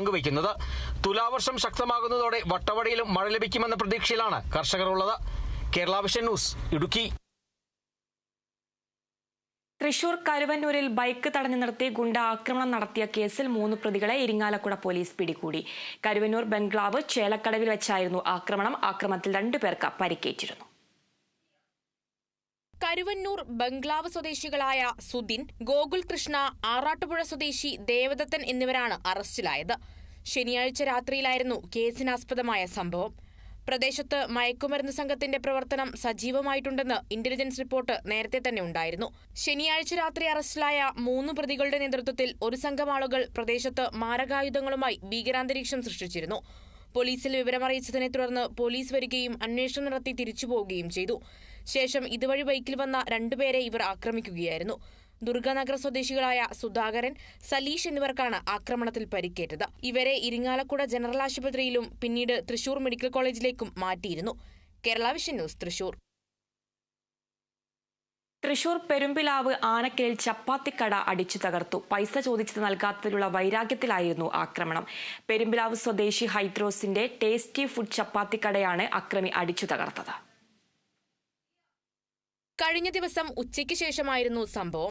പങ്കുവയ്ക്കുന്നത്. തുലാവർഷം ശക്തമാകുന്നതോടെ വട്ടവടയിലും മഴ ലഭിക്കുമെന്ന പ്രതീക്ഷയിലാണ് കർഷകർ ഉള്ളത് കേരള വിഷൻ ന്യൂസ് ഇടുക്കി. തൃശൂർ കരുവന്നൂരിൽ ബൈക്ക് തടഞ്ഞു നിർത്തി ഗുണ്ട ആക്രമണം നടത്തിയ കേസിൽ മൂന്ന് പ്രതികളെ ഇരിങ്ങാലക്കുട പോലീസ് പിടികൂടി. കരുവന്നൂർ ബംഗ്ലാവ് ചേലക്കടവിൽ വെച്ചായിരുന്നു ആക്രമണം. ആക്രമണത്തിൽ രണ്ടുപേർക്ക് പരിക്കേറ്റിരുന്നു. കരുവന്നൂർ ബംഗ്ലാവ് സ്വദേശികളായ സുദിൻ ഗോകുൽ കൃഷ്ണ ആറാട്ടുപുഴ സ്വദേശി ദേവദത്തൻ എന്നിവരാണ് അറസ്റ്റിലായത്. ശനിയാഴ്ച രാത്രിയിലായിരുന്നു കേസിനാസ്പദമായ സംഭവം. പ്രദേശത്ത് മയക്കുമരുന്ന് സംഘത്തിന്റെ പ്രവർത്തനം സജീവമായിട്ടുണ്ടെന്ന് ഇന്റലിജൻസ് റിപ്പോർട്ട് നേരത്തെ തന്നെ ഉണ്ടായിരുന്നു. ശനിയാഴ്ച രാത്രി അറസ്റ്റിലായ മൂന്ന് പ്രതികളുടെ നേതൃത്വത്തിൽ ഒരു സംഘം ആളുകൾ പ്രദേശത്ത് മാരകായുധങ്ങളുമായി ഭീകരാന്തരീക്ഷം സൃഷ്ടിച്ചിരുന്നു. പോലീസിൽ വിവരമറിയിച്ചതിനെ തുടർന്ന് പോലീസ് വരികയും അന്വേഷണം നടത്തി തിരിച്ചു പോവുകയും ചെയ്തു. ശേഷം ഇതുവഴി ബൈക്കിൽ വന്ന രണ്ടുപേരെ ഇവർ ആക്രമിക്കുകയായിരുന്നു. ദുർഗാനഗർ സ്വദേശികളായ സുധാകരൻ സലീഷ് എന്നിവർക്കാണ് ആക്രമണത്തിൽ പരിക്കേറ്റത്. ഇവരെ ഇരിങ്ങാലക്കുട ജനറൽ ആശുപത്രിയിലും പിന്നീട് തൃശൂർ മെഡിക്കൽ കോളേജിലേക്കും മാറ്റിയിരുന്നു. Kerala vision news Thrissur. Thrissur Perumpilavu ആനക്കലിൽ ചപ്പാത്തിക്കട അടിച്ചു തകർത്തു. പൈസ ചോദിച്ചത് നൽകാത്തതിലുള്ള വൈരാഗ്യത്തിലായിരുന്നു ആക്രമണം. പെരുമ്പിലാവ് സ്വദേശി ഹൈദ്രോസിന്റെ ടേസ്റ്റി ഫുഡ് ചപ്പാത്തിക്കടയാണ് അക്രമി അടിച്ചു തകർത്തത്. കഴിഞ്ഞ ദിവസം ഉച്ചയ്ക്ക് ശേഷമായിരുന്നു സംഭവം.